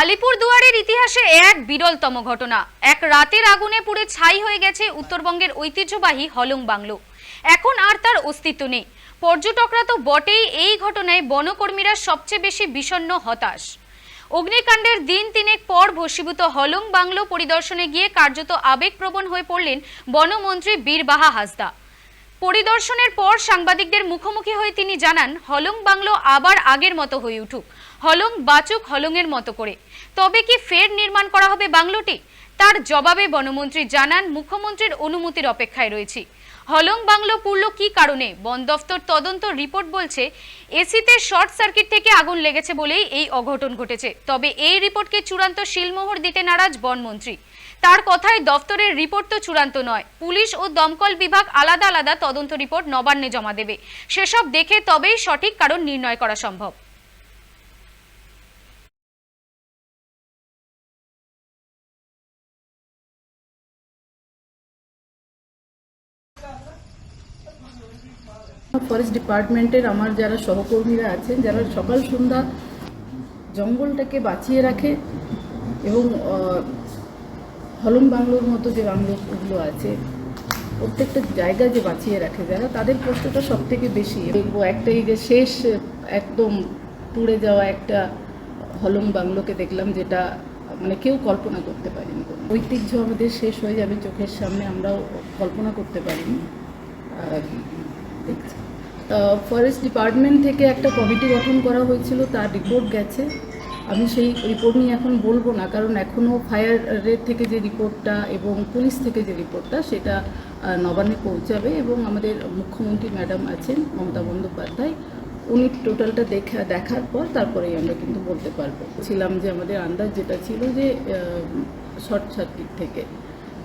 আলিপুর দুয়ারের ইতিহাসে এক বিরলতম ঘটনা। এক রাতের আগুনে পুড়ে ছাই হয়ে গেছে উত্তরবঙ্গের ঐতিহ্যবাহী হলং বাংলো। এখন আর তার অস্তিত্ব নেই। পর্যটকরা তো বটেই এই ঘটনায় বনকর্মীরা সবচেয়ে বেশি বিষণ্ণ, হতাশ। অগ্নিকাণ্ডের দিন তিনেক পর ভস্মীভূত হলং বাংলো পরিদর্শনে গিয়ে কার্যত আবেগপ্রবণ হয়ে পড়লেন বনমন্ত্রী বীরবাহা হাসদা। পরিদর্শনের পর সাংবাদিকদের মুখোমুখি হয়ে তিনি জানান, হলং বাংলো আবার আগের মতো হয়ে উঠুক। হলং বাচুক হলংয়ের মতো করে। তবে কি ফের নির্মাণ করা হবে বাংলোটি? তার জবাবে বনমন্ত্রী জানান, মুখ্যমন্ত্রীর অনুমতির অপেক্ষায় রয়েছি। হলং বাংলো পুড়ল কি কারণে? বন দফতর তদন্ত রিপোর্ট বলছে, এসিতে শর্ট সার্কিট থেকে আগুন লেগেছে বলেই এই অঘটন ঘটেছে। তবে এই রিপোর্টকে চূড়ান্ত শিলমোহর দিতে নারাজ বনমন্ত্রী তার কথায় দফতরের রিপোর্ট তো চূড়ান্ত নয়। পুলিশ ও দমকল বিভাগ আলাদা আলাদা তদন্ত রিপোর্ট নবান্নে জমা দেবে। সেসব দেখে তবেই সঠিক কারণ নির্ণয় করা সম্ভব। ফরেস্ট ডিপার্টমেন্টের আমার যারা সহকর্মীরা আছেন, যারা সকাল, সন্ধ্যা জঙ্গলটাকে বাঁচিয়ে রাখে এবং হলম বাংলোর মতো যে বাংলোগুলো আছে, প্রত্যেকটা জায়গা যে বাঁচিয়ে রাখে যারা, তাদের কষ্টটা সব থেকে বেশি। দেখব একটা এই যে শেষ, একদম পুড়ে যাওয়া একটা হলম বাংলোকে দেখলাম যেটা মানে কেউ কল্পনা করতে পারিনি। ঐতিহ্য আমাদের শেষ হয়ে যাবে চোখের সামনে, আমরাও কল্পনা করতে পারিনি। ফরেস্ট ডিপার্টমেন্ট থেকে একটা কমিটি গঠন করা হয়েছিল, তার রিপোর্ট গেছে। আমি সেই রিপোর্ট নিয়ে এখন বলব না, কারণ এখনও ফায়ারের থেকে যে রিপোর্টটা এবং পুলিশ থেকে যে রিপোর্টটা সেটা নবান্নে পৌঁছাবে এবং আমাদের মুখ্যমন্ত্রী ম্যাডাম আছেন, মমতা বন্দ্যোপাধ্যায়। উনি টোটালটা দেখা, দেখার পর তারপরেই আমরা কিন্তু বলতে পারব। ছিলাম যে আমাদের আন্দাজ যেটা ছিল যে শর্ট সার্কিট থেকে।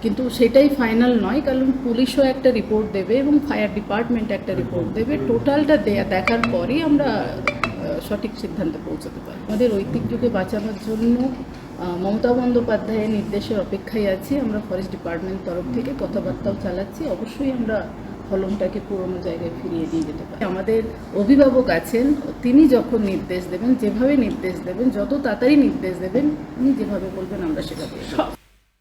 কিন্তু সেটাই ফাইনাল নয়, কারণ পুলিশও একটা রিপোর্ট দেবে এবং ফায়ার ডিপার্টমেন্ট একটা রিপোর্ট দেবে। টোটালটা দেখার পরই আমরা সঠিক সিদ্ধান্তে পৌঁছতে পারি আমাদের ঐতিহ্যকে বাঁচানোর জন্য মমতা বন্দ্যোপাধ্যায়ের নির্দেশের অপেক্ষায় আছি। আমরা ফরেস্ট ডিপার্টমেন্ট তরফ থেকে কথাবার্তাও চালাচ্ছি। অবশ্যই আমরা হলমটাকে পুরোনো জায়গায় ফিরিয়ে নিয়ে যেতে পারি। আমাদের অভিভাবক আছেন, তিনি যখন নির্দেশ দেবেন, যেভাবে নির্দেশ দেবেন, যত তাড়াতাড়ি নির্দেশ দেবেন, উনি যেভাবে বলবেন, আমরা সেভাবে